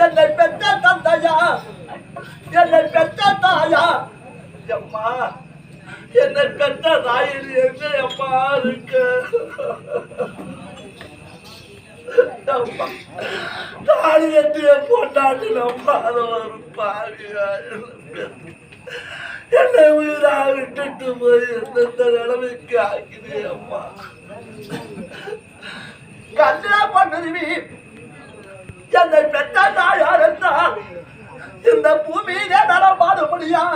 என்னை பெற்ற தந்தையா? என்னை பெற்ற தாயா? அம்மா என்னை பெற்ற தாயில் எங்க அம்மா இருக்கு? தாலி கட்டிய பொண்டாட்டில் அது ஒரு பாவியா என்னை உயிரா விட்டுட்டு போய் எந்தெந்த நிலைமைக்கு ஆக்கிது அம்மா. கல்யாண பண்ணுவி என்னை இந்த பூமியிலே நடமாடும்படியான